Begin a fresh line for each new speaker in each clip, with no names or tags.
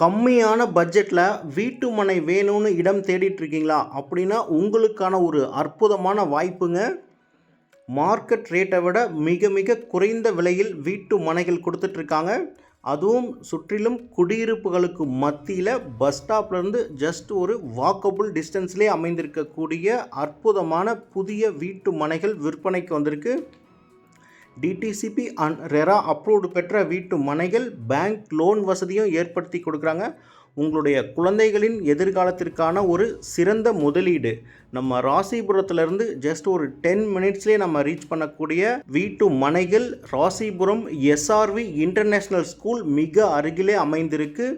கம்மியான பட்ஜெட்டில் வீட்டு மனை வேணும்னு இடம் தேடிட்டு இருக்கீங்களா அப்படின்னா உங்களுக்கான ஒரு அற்புதமான வாய்ப்புங்க. மார்க்கெட் ரேட்டை விட மிக மிக குறைந்த விலையில் வீட்டு மனைகள் கொடுத்துட்ருக்காங்க அதுவும் சுற்றிலும் குடியிருப்புகளுக்கு மத்தியில் பஸ் ஸ்டாப்லேருந்து ஜஸ்ட் ஒரு வாக்கபுள் டிஸ்டன்ஸ்லேயே அமைந்திருக்கக்கூடிய அற்புதமான புதிய வீட்டு மனைகள் விற்பனைக்கு வந்திருக்கு. டிடிசிபி அண்ட் ரெரா அப்ரூவ்டு பெற்ற வீட்டு மனைகள் பேங்க் லோன் வசதியும் ஏற்படுத்தி கொடுக்குறாங்க. உங்களுடைய குழந்தைகளின் எதிர்காலத்திற்கான ஒரு சிறந்த முதலீடு. நம்ம ராசிபுரத்துலேருந்து ஜஸ்ட் ஒரு டென் மினிட்ஸ்லேயே நம்ம ரீச் பண்ணக்கூடிய வீட்டு மனைகள் ராசிபுரம் எஸ்ஆர்வி இன்டர்நேஷ்னல் ஸ்கூல் மிக அருகிலே அமைந்திருக்கு.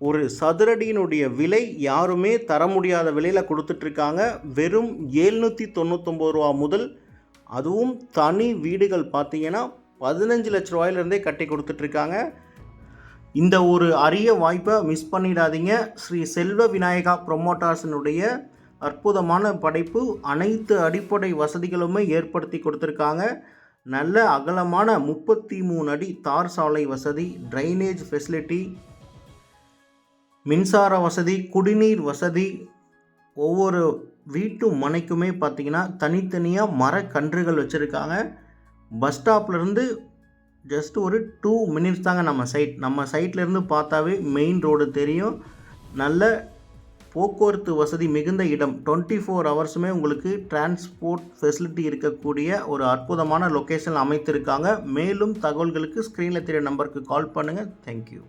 ஒரு சதுரடியினுடைய விலை யாருமே தர முடியாத விலையில் கொடுத்துட்ருக்காங்க வெறும் ஏழ்நூற்றி தொண்ணூத்தொம்பது ரூபா முதல் அதுவும் தனி வீடுகள் பார்த்தீங்கன்னா பதினஞ்சு லட்ச ரூபாயிலிருந்தே கட்டி கொடுத்துட்ருக்காங்க. இந்த ஒரு அரிய வாய்ப்பை மிஸ் பண்ணிடாதீங்க. ஸ்ரீ செல்வ விநாயகா ப்ரொமோட்டார்ஸினுடைய அற்புதமான படைப்பு அனைத்து அடிப்படை வசதிகளுமே ஏற்படுத்தி கொடுத்துருக்காங்க. நல்ல அகலமான முப்பத்தி மூணு அடி தார் சாலை வசதி ட்ரைனேஜ் ஃபெசிலிட்டி மின்சார வசதி குடிநீர் வசதி ஒவ்வொரு வீட்டு மனைக்குமே பார்த்தீங்கன்னா தனித்தனியாக மரக்கன்றுகள் வச்சுருக்காங்க. பஸ் ஸ்டாப்லேருந்து ஜஸ்ட் ஒரு டூ மினிட்ஸ் தாங்க நம்ம சைட் நம்ம சைட்லேருந்து பார்த்தாவே மெயின் ரோடு தெரியும். நல்ல போக்குவரத்து வசதி மிகுந்த இடம். டுவெண்ட்டி ஃபோர் ஹவர்ஸுமே உங்களுக்கு டிரான்ஸ்போர்ட் ஃபெசிலிட்டி இருக்கக்கூடிய ஒரு அற்புதமான லொக்கேஷன் அமைத்திருக்காங்க. மேலும் தகவல்களுக்கு ஸ்க்ரீனில் தெரிய நம்பருக்கு கால் பண்ணுங்கள் தேங்க்யூ